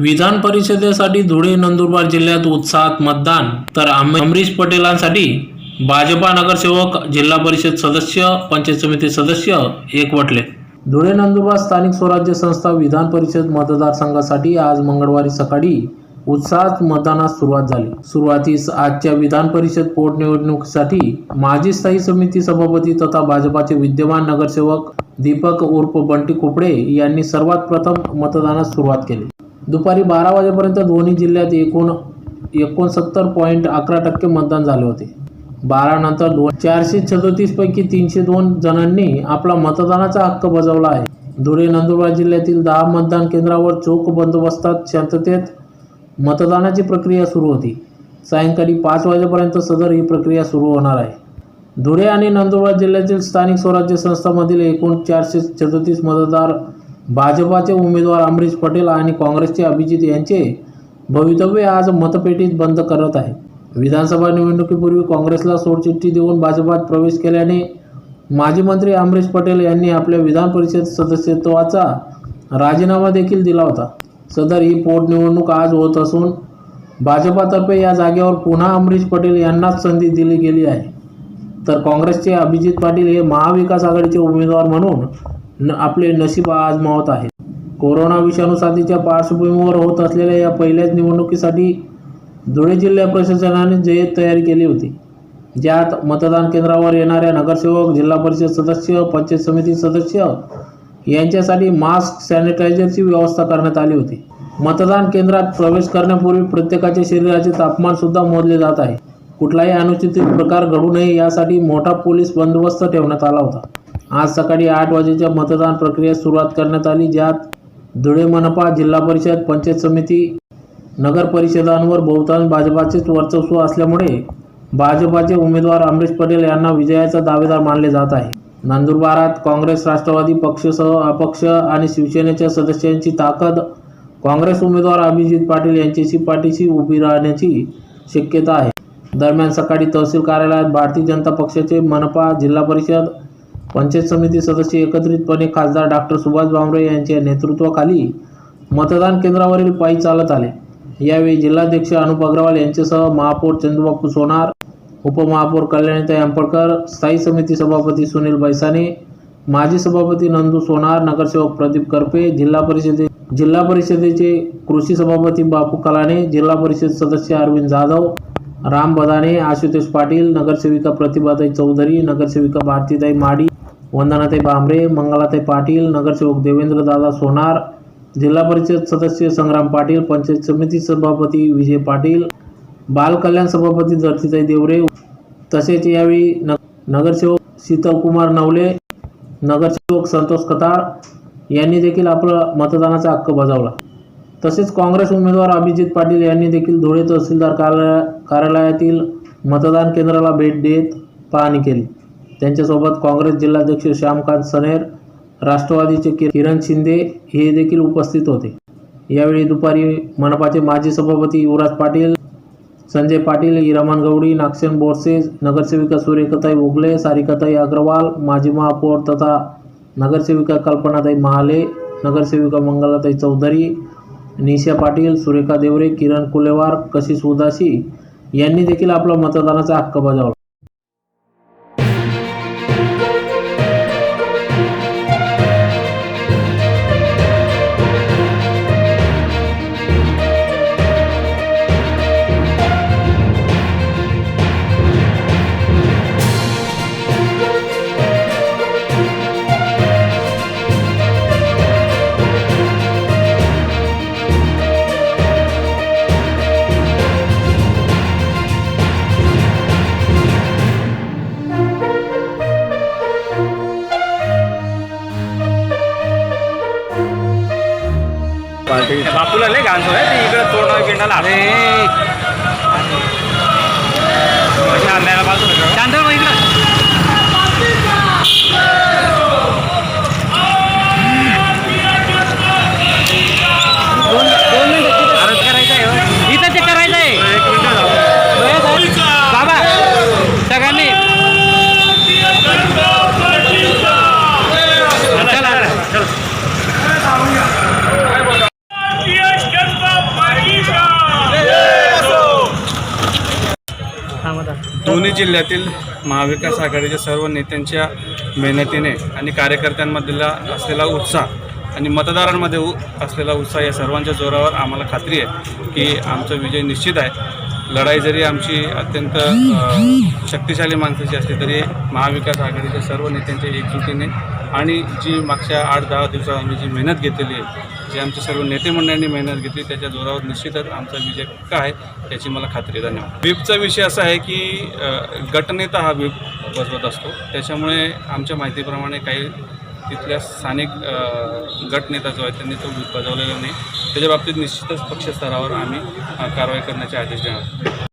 विधान परिषदेसाठी धुळे नंदुरबार जिल्ह्यात उत्साहात मतदान. तर अमरीश पटेलांसाठी भाजपा नगरसेवक जिल्हा परिषद सदस्य पंचायत समिती सदस्य एकवटले. धुळे नंदुरबार स्थानिक स्वराज्य संस्था विधान परिषद मतदारसंघासाठी आज मंगळवारी सकाळी उत्साहात मतदानास सुरुवात झाली. सुरुवातीस आजच्या विधान परिषद पोटनिवडणुकीसाठी माजी स्थायी समिती सभापती तथा भाजपाचे विद्यमान नगरसेवक दीपक उर्फ बंटी कुपडे यांनी सर्वात प्रथम मतदानास सुरुवात केली. दुपारी बारा वाजेपर्यंत दोन्ही जिल्ह्यात एकूण एकोणसत्तर पॉईंट अकरा टक्के मतदान झाले होते. बारानंतर दोन चारशे छदोतीसपैकी तीनशे दोन जणांनी आपला मतदानाचा हक्क बजावला आहे. धुळे नंदुरबार जिल्ह्यातील दहा मतदान केंद्रावर चोख बंदोबस्तात शांततेत मतदानाची प्रक्रिया सुरू होती. सायंकाळी पाच वाजेपर्यंत सदर ही प्रक्रिया सुरू होणार आहे. धुळे आणि नंदुरबार जिल्ह्यातील स्थानिक स्वराज्य संस्थांमधील एकूण चारशे सदतीस मतदार भाजपाचे उमेदवार अमरीश पटेल आणि काँग्रेसचे अभिजित यांचे भवितव्य आज मतपेटीत बंद करत आहे. विधानसभा निवडणुकीपूर्वी काँग्रेसला सोडचिठ्ठी देऊन भाजपात प्रवेश केल्याने माजी मंत्री अमरीश पटेल यांनी आपल्या विधान परिषद सदस्यत्वाचा राजीनामा देखील दिला होता. सदर ही पोटनिवडणूक आज होत असून भाजपातर्फे या जागेवर पुन्हा अमरीश पटेल यांनाच संधी दिली गेली आहे. तर काँग्रेसचे अभिजित पाटील हे महाविकास आघाडीचे उमेदवार म्हणून न आपले नशीब आजमावत आहेत कोरोना विषाणू साथीच्या पार्श्वभूमीवर होत असलेल्या या पहिल्याच निवडणुकीसाठी धुळे जिल्हा प्रशासनाने जय्यत तयारी केली होती. ज्यात मतदान केंद्रावर येणाऱ्या नगरसेवक जिल्हा परिषद सदस्य पंचायत समिती सदस्य यांच्यासाठी मास्क सॅनिटायझरची व्यवस्था करण्यात आली होती. मतदान केंद्रात प्रवेश करण्यापूर्वी प्रत्येकाच्या शरीराचे तापमान सुद्धा मोजले जात आहे. कुठलाही अनुचित प्रकार घडू नये यासाठी मोठा पोलीस बंदोबस्त ठेवण्यात आला होता. आज सकाळी आठ वाजेच्या मतदान प्रक्रियेस सुरुवात करण्यात आली ज्यात धुळे मनपा जिल्हा परिषद पंचायत समिती नगर परिषदांवर बहुतांश भाजपाचेच वर्चस्व असल्यामुळे भाजपाचे उमेदवार अमरीश पटेल यांना विजयाचा दावेदार मानले जात आहे. नंदुरबारात काँग्रेस राष्ट्रवादी पक्षसह अपक्ष आणि शिवसेनेच्या सदस्यांची ताकद काँग्रेस उमेदवार अभिजित पाटील यांच्याशी पाठीशी उभी राहण्याची शक्यता आहे. दरम्यान सकाळी तहसील कार्यालयात भारतीय जनता पक्षाचे मनपा जिल्हा परिषद पंचायत समिती सदस्य एकत्रितपणे खासदार डॉक्टर सुभाष भामरे यांच्या नेतृत्वाखाली मतदान केंद्रावरील पायी चालत आले. यावेळी जिल्हाध्यक्ष अनुप अग्रवाल यांच्यासह महापौर चंद्रबापू सोनार उपमहापौर कल्याणीताई अंपडकर स्थायी समिती सभापती सुनील बैसाने माजी सभापती नंदू सोनार नगरसेवक प्रदीप करपे जिल्हा परिषदे जिल्हा परिषदेचे कृषी सभापती बापू कलाने जिल्हा परिषद सदस्य अरविंद जाधव राम बदाने आशुतोष पाटील नगरसेविका प्रतिभाताई चौधरी नगरसेविका भारतीताई माडी वंदनाताई भांबरे मंगलाताई पाटील नगरसेवक देवेंद्र दादा सोनार जिल्हा परिषद सदस्य संग्राम पाटील पंचायत समिती सभापती विजय पाटील बाल कल्याण सभापती धरतीताई देवरे तसेच यावेळी न नगरसेवक शीतलकुमार नवले नगरसेवक संतोष कतार यांनी देखील आपला मतदानाचा हक्क बजावला. तसेच काँग्रेस उमेदवार अभिजित पाटील यांनी देखील धुळे तहसीलदार कार्यालयातील मतदान केंद्राला भेट देत पाहणी केली. त्यांच्यासोबत काँग्रेस जिल्हाध्यक्ष श्यामकांत सनेर राष्ट्रवादीचे किरण शिंदे हे देखील उपस्थित होते. यावेळी दुपारी मनपाचे माजी सभापती युवराज पाटील संजय पाटील हिरामन गवडी नागसेन बोरसे नगरसेविका सूर्यकताई उगले सारिकाताई अग्रवाल माजी महापौर तथा नगरसेविका कल्पनाताई महाले नगरसेविका मंगलाताई चौधरी निशा पाटील सुरेखा देवरे किरण कुलेवार कशिश उदासी यांनी देखील आपला मतदानाचा हक्क बजावला. बापूला लय घाण आहे ते इकडे तोंड पिंडाला जिल्ह्यातील महाविकास आघाडीच्या सर्व नेत्यांच्या मेहनतीने आणि कार्यकर्त्यांमधला असलेला उत्साह आणि मतदारांमध्ये उ असलेला उत्साह या सर्वांच्या जोरावर आम्हाला खात्री आहे की आमचा विजय निश्चित आहे. लढाई जरी आमची अत्यंत शक्तिशाली माणसाची असली तरी महाविकास आघाडीच्या सर्व नेत्यांच्या एकजुटीने आणि जी मागच्या आठ दहा दिवसात आम्ही जी मेहनत घेतलेली आहे जे आमच्या सर्व नेते मंडळांनी मेहनत घेतली त्याच्या जोरावर निश्चितच आमचा विजय काय आहे याची मला खात्री धन्यवाद. व्हीपचा विषय असा आहे की गटनेता हा व्हीप बसवत असतो. त्याच्यामुळे आमच्या माहितीप्रमाणे काही तिथल्या स्थानिक गटनेता जो आहे त्यांनी तो व्हीप बजावलेला नाही. त्याच्या बाबतीत निश्चितच पक्षस्तरावर आम्ही कारवाई करण्याचे आदेश देणार